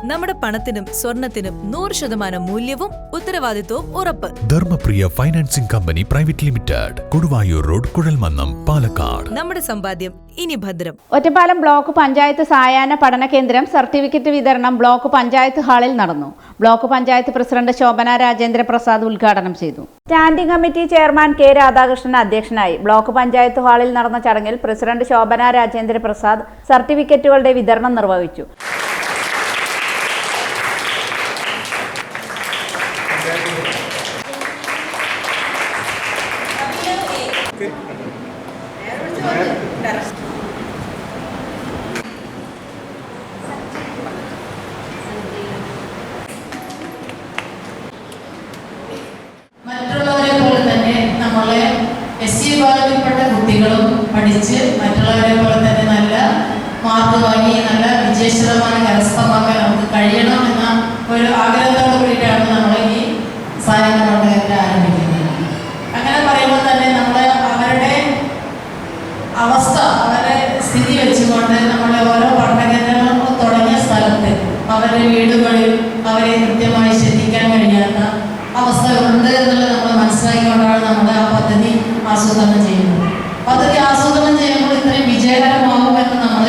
നമ്മുടെ പണത്തിനും സ്വർണത്തിനും നൂറ് ശതമാനം മൂല്യവും ഉത്തരവാദിത്വവും ഉറപ്പ്. Dharmapriya financing company private limited Koduvayur road Kuzhalmannam Palakkad. നമ്മുടെ സമ്പാദ്യം ഇനി ഭദ്രം. ഒറ്റപ്പാലം ബ്ലോക്ക് പഞ്ചായത്ത് സായാഹ്ന പഠന കേന്ദ്രം സർട്ടിഫിക്കറ്റ് വിതരണം ബ്ലോക്ക് പഞ്ചായത്ത് ഹാളിൽ നടന്നു. ബ്ലോക്ക് പഞ്ചായത്ത് പ്രസിഡന്റ് ശോഭന രാജേന്ദ്ര പ്രസാദ് ഉദ്ഘാടനം ചെയ്തു. Standing committee chairman K Radhakrishnan അധ്യക്ഷനായി ബ്ലോക്ക് പഞ്ചായത്ത് ഹാളിൽ നടന്ന ചടങ്ങിൽ പ്രസിഡന്റ് ശോഭന രാജേന്ദ്ര പ്രസാദ് സർട്ടിഫിക്കറ്റുകളുടെ വിതരണം നിർവഹിച്ചു. മറ്റുള്ളവരെ പോലെ തന്നെ നമ്മളെ എസ് സി വിഭാഗത്തിൽപ്പെട്ട കുട്ടികളും പഠിച്ച് മറ്റുള്ളവരെ പോലെ തന്നെ നല്ല മാർക്ക് വാങ്ങി നല്ല വിജയ ശതമാനം കരസ്ഥമാക്കാൻ അവരുടെ വീടുകളിൽ അവരെ കൃത്യമായി ശ്രദ്ധിക്കാൻ കഴിയാത്ത അവസ്ഥകളുണ്ട് എന്നുള്ളത് നമ്മൾ മനസ്സിലാക്കിക്കൊണ്ടാണ് നമ്മുടെ ആ പദ്ധതി ആസൂത്രണം ചെയ്യുന്നത്. പദ്ധതി ആസൂത്രണം ചെയ്യുമ്പോൾ ഇത്രയും വിജയകരമാകുമെന്ന് നമ്മൾ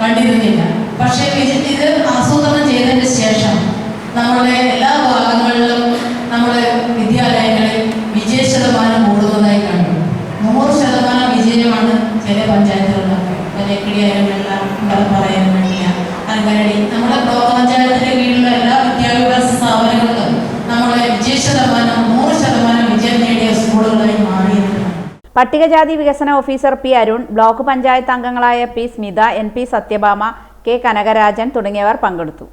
കണ്ടിരുന്നില്ല. പക്ഷേ ഇത് ആസൂത്രണം ചെയ്തതിന് ശേഷം നമ്മുടെ എല്ലാ ഭാഗങ്ങളിലും നമ്മുടെ വിദ്യാലയങ്ങളിൽ വിജയ ശതമാനം കൂടുന്നതായി കണ്ടു. നൂറ് ശതമാനം വിജയമാണ് ചില പഞ്ചായത്തുകളിലൊക്കെ. ലക്കിടിയായാലും വെള്ള വേണ്ടിയ അങ്ങനെ വിദ്യാഭ്യാസ പട്ടികജാതി വികസന officer P Arun block panchayat അംഗങ്ങളായ P Smitha N P Sathyabhama K Kanakarajan തുടങ്ങിയവർ പങ്കെടുത്തു.